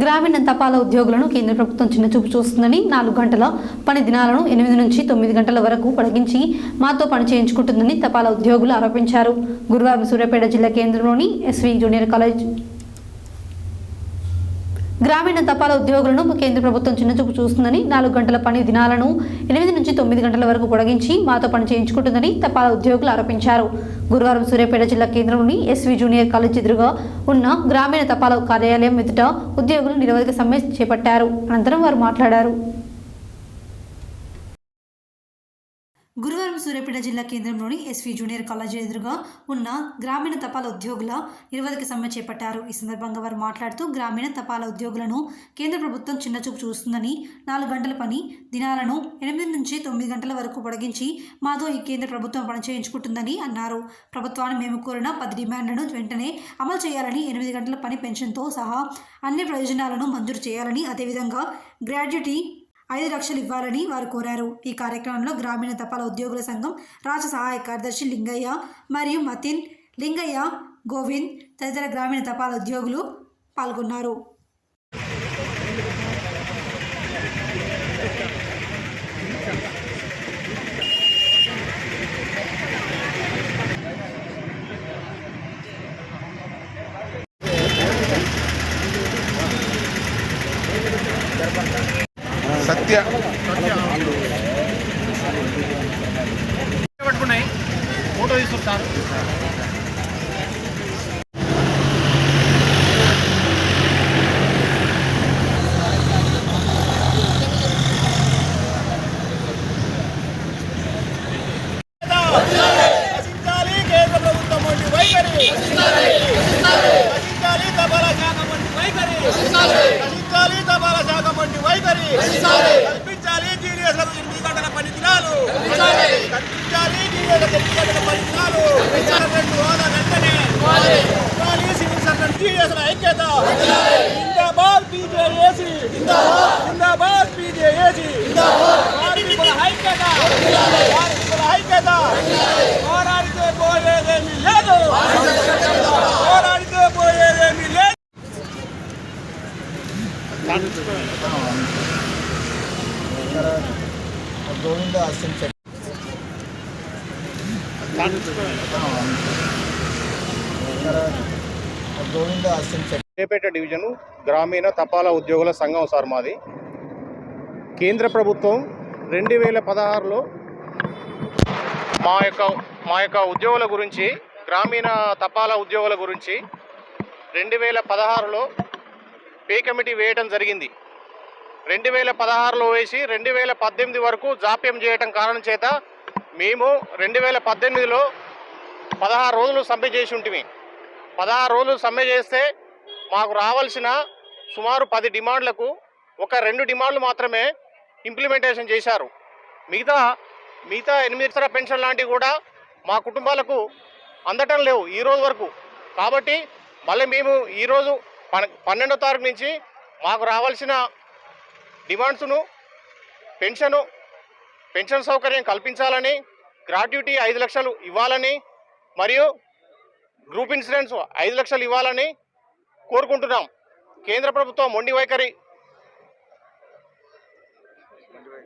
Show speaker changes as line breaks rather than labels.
గ్రామీణ తపాలా ఉద్యోగులను కేంద్ర ప్రభుత్వం చిన్నచూపు చూస్తుందని నాలుగు గంటల పని దినాలను ఎనిమిది నుంచి తొమ్మిది గంటల వరకు పొడిగించి మాతో పని చేయించుకుంటుందని తపాలా ఉద్యోగులు ఆరోపించారు. గురువారం సూర్యాపేట జిల్లా కేంద్రంలోని ఎస్వి జూనియర్ కాలేజ్ గ్రామీణ తపాలా ఉద్యోగులను కేంద్ర ప్రభుత్వం చిన్నచూపు చూస్తుందని నాలుగు గంటల పని దినాలను ఎనిమిది నుంచి తొమ్మిది గంటల వరకు పొడిగించి మాతో పని చేయించుకుంటుందని తపాలా ఉద్యోగులు ఆరోపించారు. గురువారం సూర్యాపేట జిల్లా కేంద్రంలోని ఎస్వి జూనియర్ కాలేజ్ ఎదురుగా ఉన్న గ్రామీణ తపాలా కార్యాలయం ఎదుట ఉద్యోగులు నిరవధిక సమ్మె చేపట్టారు. అనంతరం వారు మాట్లాడారు. గురువారం సూర్యాపేట జిల్లా కేంద్రంలోని ఎస్వి జూనియర్ కాలేజీ ఎదురుగా ఉన్న గ్రామీణ తపాల ఉద్యోగుల నిరవధిక సమ్మె చేపట్టారు. ఈ సందర్భంగా వారు మాట్లాడుతూ గ్రామీణ తపాలా ఉద్యోగులను కేంద్ర ప్రభుత్వం చిన్నచూపు చూస్తుందని నాలుగు గంటల పని దినాలను ఎనిమిది నుంచి తొమ్మిది గంటల వరకు పొడిగించి మాతో ఈ కేంద్ర ప్రభుత్వం పని చేయించుకుంటుందని అన్నారు. ప్రభుత్వాన్ని మేము కోరిన పది డిమాండ్లను వెంటనే అమలు చేయాలని ఎనిమిది గంటల పని పెన్షన్తో సహా అన్ని ప్రయోజనాలను మంజూరు చేయాలని అదేవిధంగా గ్రాడ్యుటీ ఐదు లక్షలు ఇవ్వాలని వారు కోరారు. ఈ కార్యక్రమంలో గ్రామీణ తపాలా ఉద్యోగుల సంఘం రాష్ట్ర సహాయ కార్యదర్శి లింగయ్య మరియు మతిన్ లింగయ్య గోవింద్ తదితర గ్రామీణ తపాలా ఉద్యోగులు పాల్గొన్నారు.
సత్య
పట్టుకున్నాయి ఫోటో తీసుకుంటారు
రచించాలి కేంద్ర ప్రభుత్వం వంటి వైఖరి రచించాలి తపాలా శాఖ వంటి వైఖరి ఐక్యత. జిందాబాద్ బీజేఏసీ జిందాబాద్ బీజేఏసీ కార్మికుల ఐక్యత. కార్మికుల ఐక్యత. పోరాడితే పోయేదేమీ లేదు. పోరాడితే పోయేదేమీ లేదు.
గోవింద అసిం చెక్ గోవింద అసిం
చేపేట డివిజను గ్రామీణ తపాలా ఉద్యోగుల సంఘం సార్ మాది. కేంద్ర ప్రభుత్వం రెండు వేల పదహారులో మా యొక్క మా యొక్క ఉద్యోగుల గురించి గ్రామీణ తపాలా ఉద్యోగుల గురించి రెండు వేల పదహారులో పే కమిటీ వేయటం జరిగింది. రెండు వేల పదహారులో వేసి రెండు వేల పద్దెనిమిది వరకు జాప్యం చేయటం కారణం చేత మేము రెండు వేల పద్దెనిమిదిలో పదహారు రోజులు సమ్మె చేసి ఉంటుంది పదహారు రోజులు సమ్మె చేస్తే మాకు రావాల్సిన సుమారు పది డిమాండ్లకు ఒక రెండు డిమాండ్లు మాత్రమే ఇంప్లిమెంటేషన్ చేశారు. మిగతా మిగతా ఎనిమిది ఇతర పెన్షన్ లాంటివి కూడా మా కుటుంబాలకు అందటం లేవు ఈ రోజు వరకు. కాబట్టి మళ్ళీ మేము ఈరోజు పన్ పన్నెండో తారీఖు నుంచి మాకు రావాల్సిన డిమాండ్స్ను పెన్షను పెన్షన్ సౌకర్యం కల్పించాలని గ్రాట్యుటీ ఐదు లక్షలు ఇవ్వాలని మరియు గ్రూప్ ఇన్సూరెన్స్ ఐదు లక్షలు ఇవ్వాలని కోరుకుంటున్నాం. కేంద్ర ప్రభుత్వం మొండి వైఖరి